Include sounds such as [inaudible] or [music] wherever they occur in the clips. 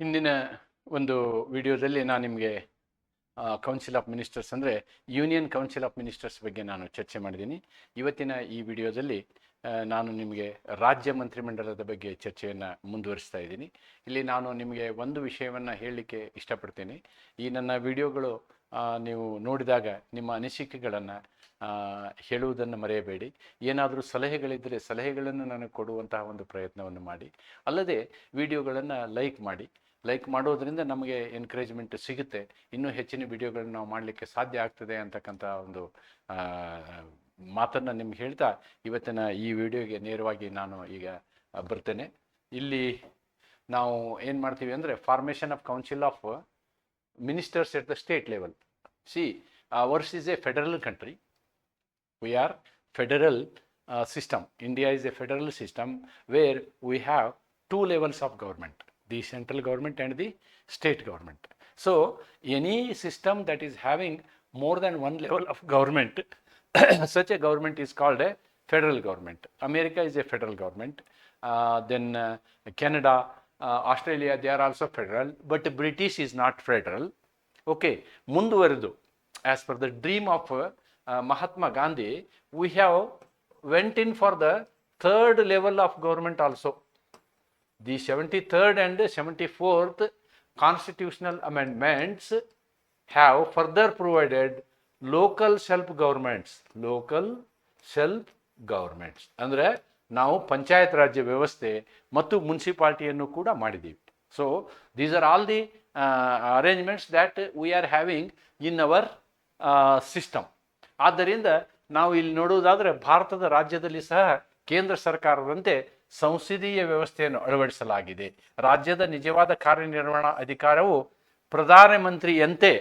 ಹಿಂದಿನ ಒಂದು ವಿಡಿಯೋದಲ್ಲಿ ನಾನು ನಿಮಗೆ ಕೌನ್ಸಿಲ್ ಆಫ್ ಮಿನಿಸ್ಟರ್ಸ್ ಅಂದರೆ ಯೂನಿಯನ್ ಕೌನ್ಸಿಲ್ ಆಫ್ ಮಿನಿಸ್ಟರ್ಸ್ ಬಗ್ಗೆ ನಾನು ಚರ್ಚೆ ಮಾಡಿದ್ದೀನಿ. ಇವತ್ತಿನ ಈ ವಿಡಿಯೋದಲ್ಲಿ ನಾನು ನಿಮಗೆ ರಾಜ್ಯ ಮಂತ್ರಿಮಂಡಲದ ಬಗ್ಗೆ ಚರ್ಚೆಯನ್ನು ಮುಂದುವರಿಸ್ತಾ ಇದ್ದೀನಿ. ಇಲ್ಲಿ ನಾನು ನಿಮಗೆ ಒಂದು ವಿಷಯವನ್ನು ಹೇಳಲಿಕ್ಕೆ ಇಷ್ಟಪಡ್ತೀನಿ. ಈ ನನ್ನ ವಿಡಿಯೋಗಳು ನೀವು ನೋಡಿದಾಗ ನಿಮ್ಮ ಅನಿಸಿಕೆಗಳನ್ನು ಹೇಳುವುದನ್ನು ಮರೆಯಬೇಡಿ. ಏನಾದರೂ ಸಲಹೆಗಳಿದ್ದರೆ ಸಲಹೆಗಳನ್ನು ನನಗೆ ಕೊಡುವಂತಹ ಒಂದು ಪ್ರಯತ್ನವನ್ನು ಮಾಡಿ. ಅಲ್ಲದೆ ವಿಡಿಯೋಗಳನ್ನು ಲೈಕ್ ಮಾಡಿ. ಲೈಕ್ ಮಾಡೋದರಿಂದ ನಮಗೆ ಎನ್ಕರೇಜ್ಮೆಂಟ್ ಸಿಗುತ್ತೆ. ಇನ್ನೂ ಹೆಚ್ಚಿನ ವಿಡಿಯೋಗಳನ್ನು ನಾವು ಮಾಡಲಿಕ್ಕೆ ಸಾಧ್ಯ ಆಗ್ತದೆ ಅಂತಕ್ಕಂಥ ಒಂದು ಮಾತನ್ನು ನಿಮ್ಗೆ ಹೇಳ್ತಾ ಇವತ್ತಿನ ಈ ವಿಡಿಯೋಗೆ ನೇರವಾಗಿ ನಾನು ಈಗ ಬರ್ತೇನೆ. ಇಲ್ಲಿ ನಾವು ಏನು ಮಾಡ್ತೀವಿ ಅಂದರೆ formation of council of ministers at the state level. See, ours is a federal country. We are federal uh, system. India is a federal system where we have two levels of government, the central government and the state government. So, any system that is having more than one level of government, [coughs] such a government is called a federal government. America is a federal government. Uh, then uh, Canada, uh, Australia, they are also federal, but British is not federal. Okay ಮುಂದುವರೆದು as per the dream of Mahatma Gandhi we have went in for the third level of government also the seventy third and seventy fourth constitutional amendments have further provided local self governments local self governments ಅಂದರೆ ನಾವು ಪಂಚಾಯತ್ ರಾಜ್ಯ ವ್ಯವಸ್ಥೆ ಮತ್ತು ಮುನ್ಸಿಪಾಲ್ಟಿಯನ್ನು ಕೂಡ ಮಾಡಿದ್ದೀವಿ. So these are all the arrangements that we are having in our system ಆದ್ದರಿಂದ ನಾವು ಇಲ್ಲಿ ನೋಡುವುದಾದರೆ ಭಾರತದ ರಾಜ್ಯದಲ್ಲಿ ಸಹ ಕೇಂದ್ರ ಸರ್ಕಾರದಂತೆ ಸಂಸದೀಯ ವ್ಯವಸ್ಥೆಯನ್ನು ಅಳವಡಿಸಲಾಗಿದೆ. ರಾಜ್ಯದ ನಿಜವಾದ ಕಾರ್ಯನಿರ್ವಹಣಾ ಅಧಿಕಾರವು ಪ್ರಧಾನಮಂತ್ರಿಯಂತೆ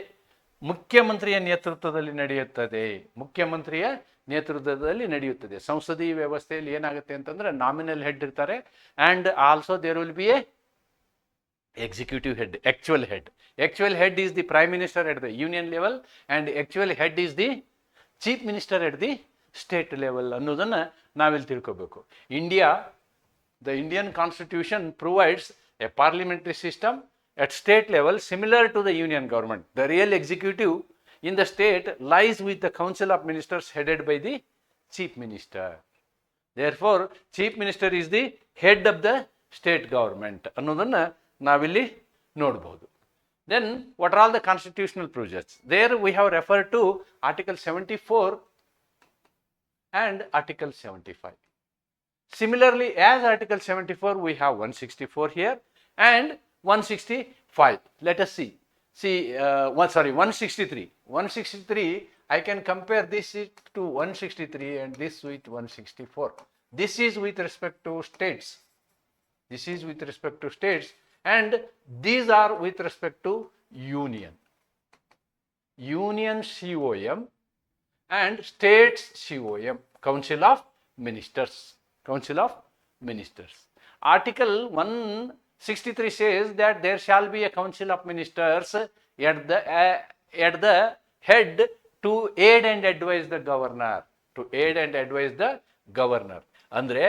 ಮುಖ್ಯಮಂತ್ರಿಯ ನೇತೃತ್ವದಲ್ಲಿ ನಡೆಯುತ್ತದೆ. ಮುಖ್ಯಮಂತ್ರಿಯ ನೇತೃತ್ವದಲ್ಲಿ ನಡೆಯುತ್ತದೆ. ಸಂಸದೀಯ ವ್ಯವಸ್ಥೆಯಲ್ಲಿ ಏನಾಗುತ್ತೆ ಅಂತಂದ್ರೆ ನಾಮಿನಲ್ ಹೆಡ್ ಇರ್ತಾರೆ. And also there will be a executive head, actual head. Actual head is the prime minister at the union level, and actual head is the chief minister at the state level ಅನ್ನೋದನ್ನು ನಾವಿಲ್ಲಿ ತಿಳ್ಕೋಬೇಕು India the Indian constitution provides a parliamentary system at state level similar to the union government. The real executive in the state lies with the council of ministers headed by the chief minister. Therefore, chief minister is the head of the state government ಅನ್ನೋದನ್ನು ನಾವಿಲ್ಲಿ ನೋಡ್ಬೋದು then what are all the constitutional provisions there we have refer to article seventy four and article seventy five Similarly, as Article 74, we have 164 here and 165. Let us see. See, uh, one, sorry, 163. 163, I can compare this it to 163 and this with 164. This is with respect to states. This is with respect to states, and these are with respect to union. Union COM and states COM, Council of Ministers. Council of Ministers. Article 163 says that there shall be a Council of Ministers at the uh, at the head to aid and advise the governor. To aid and advise the governor. ಅಂದ್ರೆ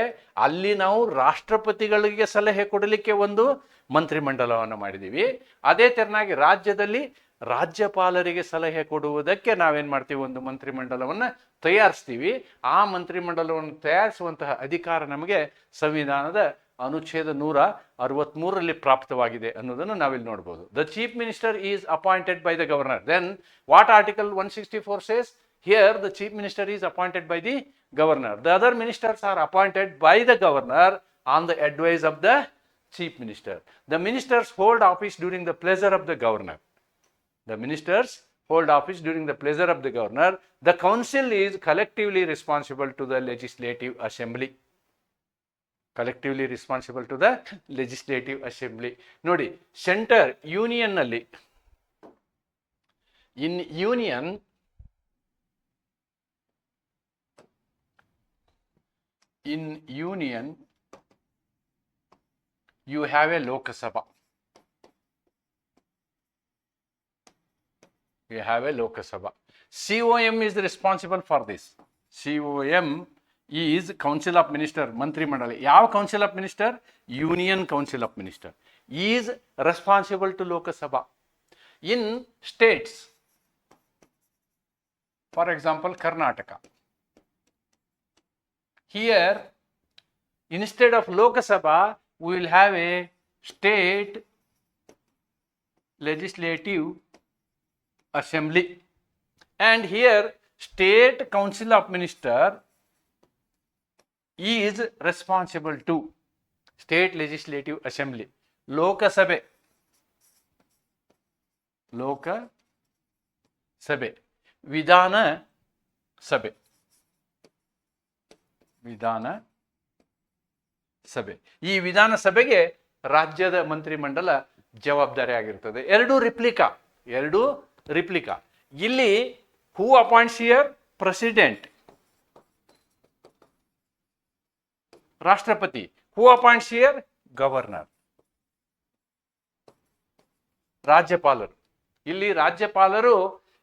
ಅಲ್ಲಿ ನಾವು ರಾಷ್ಟ್ರಪತಿಗಳಿಗೆ ಸಲಹೆ ಕೊಡಲಿಕ್ಕೆ ಒಂದು ಮಂತ್ರಿಮಂಡಲವನ್ನು ಮಾಡಿದ್ದೀವಿ ಅದೇ ತೆರನಾಗಿ ರಾಜ್ಯದಲ್ಲಿ ರಾಜ್ಯಪಾಲರಿಗೆ ಸಲಹೆ ಕೊಡುವುದಕ್ಕೆ ನಾವೇನು ಮಾಡ್ತೀವಿ? ಒಂದು ಮಂತ್ರಿಮಂಡಲವನ್ನು ತಯಾರಿಸ್ತೀವಿ. ಆ ಮಂತ್ರಿಮಂಡಲವನ್ನು ತಯಾರಿಸುವಂತಹ ಅಧಿಕಾರ ನಮಗೆ ಸಂವಿಧಾನದ ಅನುಚ್ಛೇದ ನೂರ ಅರವತ್ಮೂರರಲ್ಲಿ ಪ್ರಾಪ್ತವಾಗಿದೆ ಅನ್ನೋದನ್ನು ನಾವಿಲ್ಲಿ ನೋಡ್ಬೋದು. The chief minister is appointed by the governor then what article one sixty four says Here the chief minister is appointed by the governor the other ministers are appointed by the governor on the advice of the chief minister the ministers hold office during the pleasure of the governor The ministers hold office during the pleasure of the governor. The council is collectively responsible to the legislative assembly. Collectively responsible to the legislative assembly. ನೋಡಿ centre ಯೂನಿಯನ್ನಲ್ಲಿ in union in union you have a lokasabha you have a lokasabha com is responsible for this. Com is council of minister mantri mandal ಯಾವ council of minister? Union council of minister. Is responsible to lokasabha in states for example karnataka here instead of Lok Sabha, we will have a state legislative assembly. And here, state council of minister is responsible to state legislative assembly. Lok Sabha. Lok Sabha. Vidhana Sabha. ವಿಧಾನ ಸಭೆ. ಈ ವಿಧಾನಸಭೆಗೆ ರಾಜ್ಯದ ಮಂತ್ರಿಮಂಡಲ ಜವಾಬ್ದಾರಿ ಆಗಿರ್ತದೆ ಎರಡು replica ಎರಡು replica. ಇಲ್ಲಿ ಹೂ ಅಪಾಯಿಂಟ್ಸ್ ಇಯರ್ ಪ್ರೆಸಿಡೆಂಟ್ ರಾಷ್ಟ್ರಪತಿ. ಹೂ ಅಪಾಯಿಂಟ್ಸ್ ಇಯರ್ ಗವರ್ನರ್ ರಾಜ್ಯಪಾಲರು. ಇಲ್ಲಿ ರಾಜ್ಯಪಾಲರು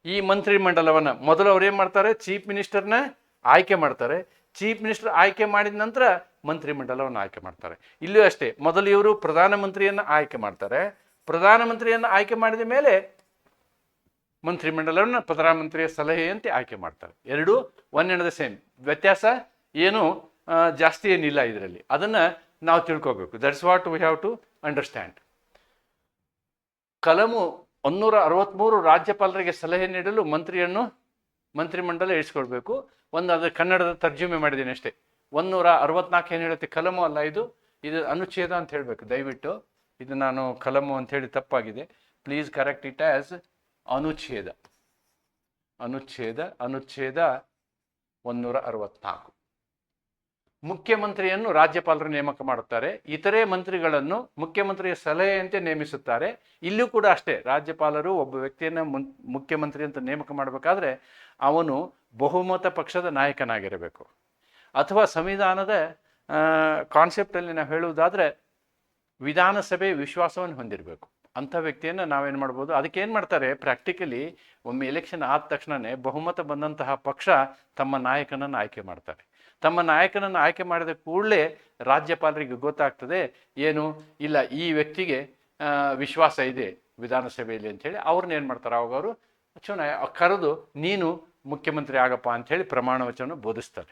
ಈ ಮಂತ್ರಿಮಂಡಲವನ್ನ ಮೊದಲು ಅವ್ರು ಏನ್ ಮಾಡ್ತಾರೆ ಚೀಫ್ ಮಿನಿಸ್ಟರ್ನ ಆಯ್ಕೆ ಮಾಡ್ತಾರೆ. ಚೀಫ್ ಮಿನಿಸ್ಟರ್ ಆಯ್ಕೆ ಮಾಡಿದ ನಂತರ ಮಂತ್ರಿಮಂಡಲವನ್ನು ಆಯ್ಕೆ ಮಾಡ್ತಾರೆ. ಇಲ್ಲೂ ಅಷ್ಟೇ, ಮೊದಲು ಇವರು ಪ್ರಧಾನಮಂತ್ರಿಯನ್ನು ಆಯ್ಕೆ ಮಾಡ್ತಾರೆ. ಪ್ರಧಾನಮಂತ್ರಿಯನ್ನು ಆಯ್ಕೆ ಮಾಡಿದ ಮೇಲೆ ಮಂತ್ರಿಮಂಡಲವನ್ನು ಪ್ರಧಾನಮಂತ್ರಿಯ ಸಲಹೆಯಂತೆ ಆಯ್ಕೆ ಮಾಡ್ತಾರೆ. ಎರಡು ಒನ್ ಎಂಡ್ ದ ಸೇಮ್. ವ್ಯತ್ಯಾಸ ಏನು? ಜಾಸ್ತಿ ಏನಿಲ್ಲ ಇದರಲ್ಲಿ. ಅದನ್ನ ನಾವು ತಿಳ್ಕೋಬೇಕು. That's what we have to understand ಕಲಮು ಒನ್ನೂರ ಅರವತ್ತ್ಮೂರು ರಾಜ್ಯಪಾಲರಿಗೆ ಸಲಹೆ ನೀಡಲು ಮಂತ್ರಿಯನ್ನು ಮಂತ್ರಿಮಂಡಲ ಇಳಿಸ್ಕೊಳ್ಬೇಕು. ಒಂದು ಅದು ಕನ್ನಡದ ತರ್ಜುಮೆ ಮಾಡಿದ್ದೀನಿ ಅಷ್ಟೇ. ಒಂದೂರ ಅರವತ್ನಾಲ್ಕು ಏನು ಹೇಳುತ್ತೆ? ಕಲಮು ಅಲ್ಲ ಇದು? ಇದು ಅನುಚ್ಛೇದ ಅಂತ ಹೇಳಬೇಕು. ದಯವಿಟ್ಟು ಇದು ನಾನು ಕಲಮು ಅಂತ ಹೇಳಿ ತಪ್ಪಾಗಿದೆ. ಪ್ಲೀಸ್ ಕರೆಕ್ಟ್ ಇಟ್ ಆಸ್ ಅನುಚ್ಛೇದ. ಅನುಚ್ಛೇದ ಅನುಚ್ಛೇದ ಒಂದೂರ ಅರವತ್ನಾಲ್ಕು ಮುಖ್ಯಮಂತ್ರಿಯನ್ನು ರಾಜ್ಯಪಾಲರು ನೇಮಕ ಮಾಡುತ್ತಾರೆ. ಇತರೆ ಮಂತ್ರಿಗಳನ್ನು ಮುಖ್ಯಮಂತ್ರಿಯ ಸಲಹೆಯಂತೆ ನೇಮಿಸುತ್ತಾರೆ. ಇಲ್ಲೂ ಕೂಡ ಅಷ್ಟೇ, ರಾಜ್ಯಪಾಲರು ಒಬ್ಬ ವ್ಯಕ್ತಿಯನ್ನು ಮುಖ್ಯಮಂತ್ರಿ ಅಂತ ನೇಮಕ ಮಾಡಬೇಕಾದ್ರೆ ಅವನು ಬಹುಮತ ಪಕ್ಷದ ನಾಯಕನಾಗಿರಬೇಕು. ಅಥವಾ ಸಂವಿಧಾನದ ಕಾನ್ಸೆಪ್ಟಲ್ಲಿ ನಾವು ಹೇಳುವುದಾದರೆ ವಿಧಾನಸಭೆ ವಿಶ್ವಾಸವನ್ನು ಹೊಂದಿರಬೇಕು. ಅಂಥ ವ್ಯಕ್ತಿಯನ್ನು ನಾವೇನು ಮಾಡ್ಬೋದು? ಅದಕ್ಕೆ ಏನು ಮಾಡ್ತಾರೆ? ಪ್ರಾಕ್ಟಿಕಲಿ ಒಮ್ಮೆ ಎಲೆಕ್ಷನ್ ಆದ ತಕ್ಷಣವೇ ಬಹುಮತ ಬಂದಂತಹ ಪಕ್ಷ ತಮ್ಮ ನಾಯಕನನ್ನು ಆಯ್ಕೆ ಮಾಡ್ತಾರೆ. ತಮ್ಮ ನಾಯಕನನ್ನು ಆಯ್ಕೆ ಮಾಡಿದ ಕೂಡಲೇ ರಾಜ್ಯಪಾಲರಿಗೆ ಗೊತ್ತಾಗ್ತದೆ, ಏನು? ಇಲ್ಲ, ಈ ವ್ಯಕ್ತಿಗೆ ವಿಶ್ವಾಸ ಇದೆ ವಿಧಾನಸಭೆಯಲ್ಲಿ ಅಂಥೇಳಿ ಅವ್ರನ್ನ ಏನು ಮಾಡ್ತಾರೆ? ಅವಾಗ ಅವರು ಚುನಾಯ ಕರೆದು ನೀನು ಮುಖ್ಯಮಂತ್ರಿ ಆಗಪ್ಪ ಅಂಥೇಳಿ ಪ್ರಮಾಣ ವಚನ ಬೋಧಿಸ್ತಾರೆ.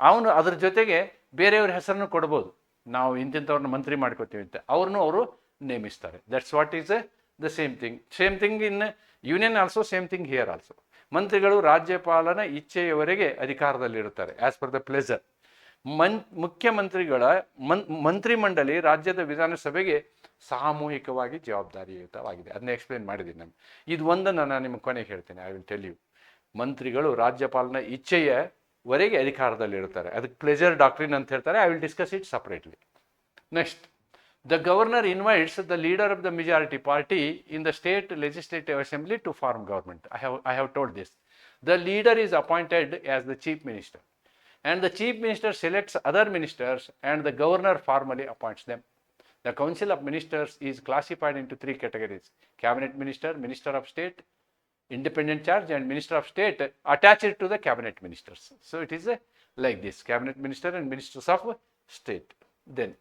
ಅವನು ಅದ್ರ ಜೊತೆಗೆ ಬೇರೆಯವ್ರ ಹೆಸರನ್ನು ಕೊಡ್ಬೋದು. ನಾವು ಇಂತಿಂಥವ್ರನ್ನ ಮಂತ್ರಿ ಮಾಡ್ಕೋತೀವಿ ಅಂತ ಅವ್ರನ್ನೂ ಅವರು ನೇಮಿಸ್ತಾರೆ. That's what is the same thing same thing in union also same thing here also ಮಂತ್ರಿಗಳು ರಾಜ್ಯಪಾಲನ ಇಚ್ಛೆಯವರೆಗೆ ಅಧಿಕಾರದಲ್ಲಿರುತ್ತಾರೆ ಆಸ್ ಪರ್ ದ ಪ್ಲೇಸರ್ ಮನ್, ಮುಖ್ಯಮಂತ್ರಿಗಳ, ಮನ್ ಮಂತ್ರಿಮಂಡಲಿ ರಾಜ್ಯದ ವಿಧಾನಸಭೆಗೆ ಸಾಮೂಹಿಕವಾಗಿ ಜವಾಬ್ದಾರಿಯುತವಾಗಿದೆ. ಅದನ್ನ ಎಕ್ಸ್ಪ್ಲೇನ್ ಮಾಡಿದ್ದೀನಿ ನಾನು. ಇದು ಒಂದನ್ನು ನಾನು ನಿಮ್ಗೆ ಕೊನೆಗೆ ಹೇಳ್ತೇನೆ ಐ ವಿಲ್ ಟೆಲ್ ಯು ಮಂತ್ರಿಗಳು ರಾಜ್ಯಪಾಲನ ಇಚ್ಛೆಯವರೆಗೆ ಅಧಿಕಾರದಲ್ಲಿರುತ್ತಾರೆ. ಅದಕ್ಕೆ ಪ್ಲೆಜರ್ ಡಾಕ್ಟ್ರಿನ್ ಅಂತ ಹೇಳ್ತಾರೆ I will discuss it separately next The governor invites the leader of the majority party in the state legislative assembly to form government. I have, I have told this. The leader is appointed as the chief minister, and the chief minister selects other ministers, and the governor formally appoints them. The council of ministers is classified into three categories cabinet minister, minister of state, independent charge, and minister of state attached to the cabinet ministers. So it is like this cabinet minister and ministers of state. Then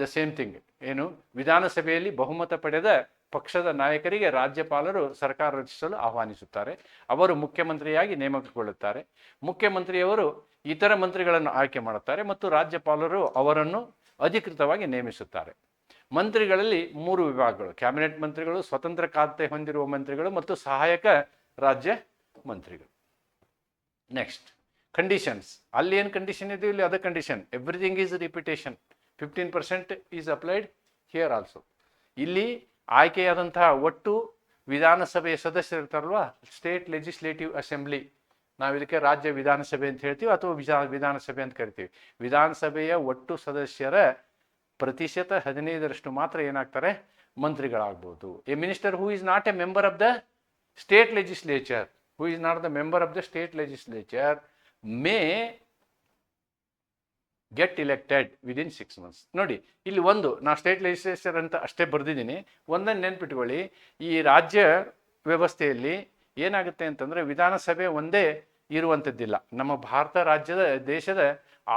the same thing ಏನು? ವಿಧಾನಸಭೆಯಲ್ಲಿ ಬಹುಮತ ಪಡೆದ ಪಕ್ಷದ ನಾಯಕರಿಗೆ ರಾಜ್ಯಪಾಲರು ಸರ್ಕಾರ ರಚಿಸಲು ಆಹ್ವಾನಿಸುತ್ತಾರೆ. ಅವರು ಮುಖ್ಯಮಂತ್ರಿಯಾಗಿ ನೇಮಕಗೊಳ್ಳುತ್ತಾರೆ. ಮುಖ್ಯಮಂತ್ರಿಯವರು ಇತರ ಮಂತ್ರಿಗಳನ್ನು ಆಯ್ಕೆ ಮಾಡುತ್ತಾರೆ ಮತ್ತು ರಾಜ್ಯಪಾಲರು ಅವರನ್ನು ಅಧಿಕೃತವಾಗಿ ನೇಮಿಸುತ್ತಾರೆ. ಮಂತ್ರಿಗಳಲ್ಲಿ ಮೂರು ವಿಭಾಗಗಳು, ಕ್ಯಾಬಿನೆಟ್ ಮಂತ್ರಿಗಳು, ಸ್ವತಂತ್ರ ಖಾತೆ ಹೊಂದಿರುವ ಮಂತ್ರಿಗಳು ಮತ್ತು ಸಹಾಯಕ ರಾಜ್ಯ ಮಂತ್ರಿಗಳು. ನೆಕ್ಸ್ಟ್ ಕಂಡೀಷನ್ಸ್ ಅಲ್ಲಿ ಏನು ಕಂಡೀಷನ್ ಇದೆಯೋ ಇಲ್ಲಿ ಅದ condition everything is repetition fifteen percent is applied here also ಇಲ್ಲಿ ಆಯ್ಕೆಯಾದಂತಹ ಒಟ್ಟು ವಿಧಾನಸಭೆಯ ಸದಸ್ಯರು ಇರ್ತಾರಲ್ವ? ಸ್ಟೇಟ್ ಲೆಜಿಸ್ಲೇಟಿವ್ ಅಸೆಂಬ್ಲಿ ನಾವು ಇದಕ್ಕೆ ರಾಜ್ಯ ವಿಧಾನಸಭೆ ಅಂತ ಹೇಳ್ತೀವಿ ಅಥವಾ ವಿಧಾ ವಿಧಾನಸಭೆ ಅಂತ ಕರಿತೀವಿ. ವಿಧಾನಸಭೆಯ ಒಟ್ಟು ಸದಸ್ಯರ ಪ್ರತಿಶತ ಹದಿನೈದರಷ್ಟು ಮಾತ್ರ ಏನಾಗ್ತಾರೆ? ಮಂತ್ರಿಗಳಾಗ್ಬೋದು. A minister who is not a member of the state legislature who is not the member of the state legislature may get elected within six months ನೋಡಿ, ಇಲ್ಲಿ ಒಂದು ನಾ ಸ್ಟೇಟ್ ಲೆಜಿಸ್ಲೇಚರ್ ಅಂತ ಅಷ್ಟೇ ಬರೆದಿದ್ದೀನಿ. ಒಂದನ್ನು ನೆನ್ಪಿಟ್ಕೊಳ್ಳಿ, ಈ ರಾಜ್ಯ ವ್ಯವಸ್ಥೆಯಲ್ಲಿ ಏನಾಗುತ್ತೆ ಅಂತಂದರೆ ವಿಧಾನಸಭೆ ಒಂದೇ ಇರುವಂಥದ್ದಿಲ್ಲ. ನಮ್ಮ ಭಾರತ ರಾಜ್ಯದ, ದೇಶದ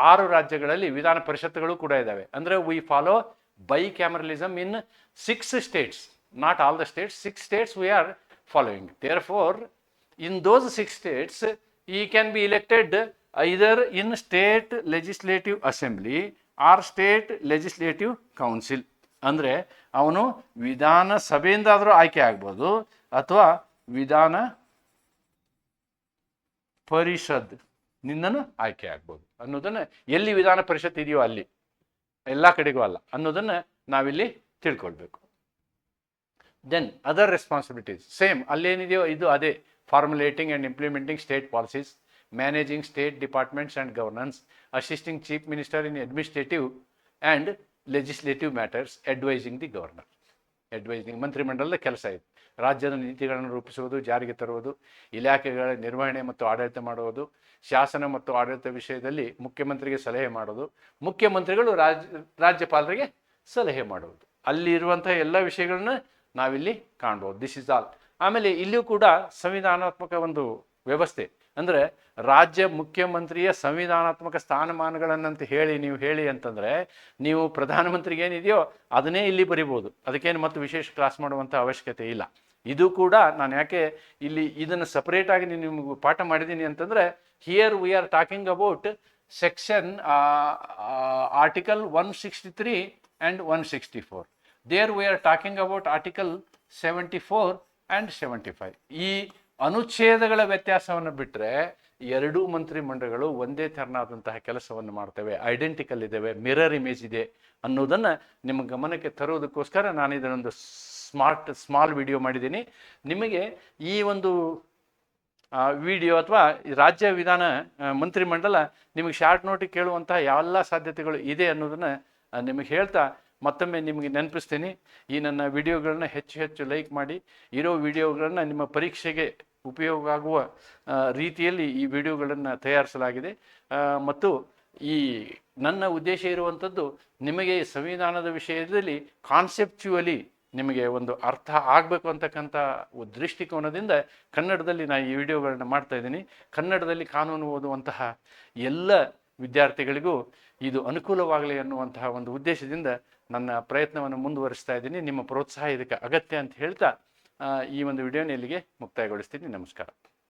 ಆರು ರಾಜ್ಯಗಳಲ್ಲಿ ವಿಧಾನ ಪರಿಷತ್ಗಳು ಕೂಡ ಇದ್ದಾವೆ. ಅಂದರೆ we follow by cameralism in six states not all the states six states we are following there four in those six states ಈ can be elected either in state legislative assembly or state legislative council ಅಂದರೆ ಅವನು ವಿಧಾನ ಸಭೆಯಿಂದಾದರೂ ಆಯ್ಕೆ ಆಗ್ಬೋದು ಅಥವಾ ವಿಧಾನ ಪರಿಷತ್ ನಿಂದನೂ ಆಯ್ಕೆ ಆಗ್ಬೋದು ಅನ್ನೋದನ್ನು ಎಲ್ಲಿ ವಿಧಾನ ಪರಿಷತ್ ಇದೆಯೋ ಅಲ್ಲಿ. ಎಲ್ಲ ಕಡೆಗೂ ಅಲ್ಲ ಅನ್ನೋದನ್ನು ನಾವಿಲ್ಲಿ ತಿಳ್ಕೊಳ್ಬೇಕು. ದೆನ್ ಅದರ್ ರೆಸ್ಪಾನ್ಸಿಬಿಲಿಟೀಸ್ ಸೇಮ್ ಅಲ್ಲೇನಿದೆಯೋ ಇದು ಅದೇ formulating and implementing state policies managing state departments and governance assisting chief minister in administrative and legislative matters advising the governor advising ಮಂತ್ರಿಮಂಡಲದ ಕೆಲಸ ಇದೆ ರಾಜ್ಯದ ನೀತಿಗಳನ್ನು ರೂಪಿಸುವುದು ಜಾರಿಗೆ ತರುವುದು, ಇಲಾಖೆಗಳ ನಿರ್ವಹಣೆ ಮತ್ತು ಆಡಳಿತ ಮಾಡುವುದು, ಶಾಸನ ಮತ್ತು ಆಡಳಿತ ವಿಷಯದಲ್ಲಿ ಮುಖ್ಯಮಂತ್ರಿಗೆ ಸಲಹೆ ಮಾಡೋದು ಮುಖ್ಯಮಂತ್ರಿಗಳು ರಾಜ್ಯ ರಾಜ್ಯಪಾಲರಿಗೆ ಸಲಹೆ ಮಾಡುವುದು. ಅಲ್ಲಿರುವಂತಹ ಎಲ್ಲ ವಿಷಯಗಳನ್ನ ನಾವಿಲ್ಲಿ ಕಾಣ್ಬೋದು. ದಿಸ್ ಇಸ್ ಆಲ್ ಆಮೇಲೆ ಇಲ್ಲಿಯೂ ಕೂಡ ಸಂವಿಧಾನಾತ್ಮಕ ಒಂದು ವ್ಯವಸ್ಥೆ. ಅಂದರೆ ರಾಜ್ಯ ಮುಖ್ಯಮಂತ್ರಿಯ ಸಂವಿಧಾನಾತ್ಮಕ ಸ್ಥಾನಮಾನಗಳನ್ನಂತ ಹೇಳಿ, ನೀವು ಹೇಳಿ ಅಂತಂದರೆ ನೀವು ಪ್ರಧಾನಮಂತ್ರಿಗೆ ಏನಿದೆಯೋ ಅದನ್ನೇ ಇಲ್ಲಿ ಬರಿಬೋದು. ಅದಕ್ಕೇನು ಮತ್ತು ವಿಶೇಷ ಕ್ಲಾಸ್ ಮಾಡುವಂಥ ಅವಶ್ಯಕತೆ ಇಲ್ಲ. ಇದು ಕೂಡ ನಾನು ಯಾಕೆ ಇಲ್ಲಿ ಇದನ್ನು ಸಪ್ರೇಟಾಗಿ ನಿಮಗೆ ಪಾಠ ಮಾಡಿದ್ದೀನಿ ಅಂತಂದರೆ here we are talking about section article one sixty three and one sixty four there we are talking about article seventy four and seventy five ಈ ಅನುಚ್ಛೇದಗಳ ವ್ಯತ್ಯಾಸವನ್ನು ಬಿಟ್ಟರೆ ಎರಡೂ ಮಂತ್ರಿಮಂಡಲಗಳು ಒಂದೇ ತೆರನಾದಂತಹ ಕೆಲಸವನ್ನು ಮಾಡ್ತವೆ ಐಡೆಂಟಿಕಲ್ ಇದ್ದಾವೆ ಮಿರರ್ ಇಮೇಜ್ ಇದೆ ಅನ್ನೋದನ್ನು ನಿಮ್ಮ ಗಮನಕ್ಕೆ ತರೋದಕ್ಕೋಸ್ಕರ ನಾನು ಇದನ್ನೊಂದು ಸ್ಮಾರ್ಟ್ ಸ್ಮಾಲ್ ವಿಡಿಯೋ ಮಾಡಿದ್ದೀನಿ. ನಿಮಗೆ ಈ ಒಂದು ವಿಡಿಯೋ ಅಥವಾ ರಾಜ್ಯ ವಿಧಾನ ಮಂತ್ರಿಮಂಡಲ ನಿಮಗೆ ಶಾರ್ಟ್ ನೋಟಿಗೆ ಕೇಳುವಂತಹ ಯಾವೆಲ್ಲ ಸಾಧ್ಯತೆಗಳು ಇದೆ ಅನ್ನೋದನ್ನು ನಿಮಗೆ ಹೇಳ್ತಾ ಮತ್ತೊಮ್ಮೆ ನಿಮಗೆ ನೆನಪಿಸ್ತೀನಿ, ಈ ನನ್ನ ವಿಡಿಯೋಗಳನ್ನ ಹೆಚ್ಚು ಹೆಚ್ಚು ಲೈಕ್ ಮಾಡಿ, ಇರೋ ವಿಡಿಯೋಗಳನ್ನ ನಿಮ್ಮ ಪರೀಕ್ಷೆಗೆ ಉಪಯೋಗ ಆಗುವ ರೀತಿಯಲ್ಲಿ ಈ ವಿಡಿಯೋಗಳನ್ನು ತಯಾರಿಸಲಾಗಿದೆ. ಮತ್ತು ಈ ನನ್ನ ಉದ್ದೇಶ ಇರುವಂಥದ್ದು ನಿಮಗೆ ಸಂವಿಧಾನದ ವಿಷಯದಲ್ಲಿ ಕಾನ್ಸೆಪ್ಚುವಲಿ ನಿಮಗೆ ಒಂದು ಅರ್ಥ ಆಗಬೇಕು ಅಂತಕ್ಕಂಥ ದೃಷ್ಟಿಕೋನದಿಂದ ಕನ್ನಡದಲ್ಲಿ ನಾನು ಈ ವಿಡಿಯೋಗಳನ್ನ ಮಾಡ್ತಾ ಇದ್ದೀನಿ. ಕನ್ನಡದಲ್ಲಿ ಕಾನೂನು ಓದುವಂತಹ ಎಲ್ಲ ವಿದ್ಯಾರ್ಥಿಗಳಿಗೂ ಇದು ಅನುಕೂಲವಾಗಲಿ ಅನ್ನುವಂತಹ ಒಂದು ಉದ್ದೇಶದಿಂದ ನನ್ನ ಪ್ರಯತ್ನವನ್ನು ಮುಂದುವರಿಸ್ತಾ ಇದ್ದೀನಿ. ನಿಮ್ಮ ಪ್ರೋತ್ಸಾಹ ಇದಕ್ಕೆ ಅಗತ್ಯ ಅಂತ ಹೇಳ್ತಾ ಈ ಒಂದು ವಿಡಿಯೋನ ಇಲ್ಲಿಗೆ ಮುಕ್ತಾಯಗೊಳಿಸ್ತೀನಿ. ನಮಸ್ಕಾರ.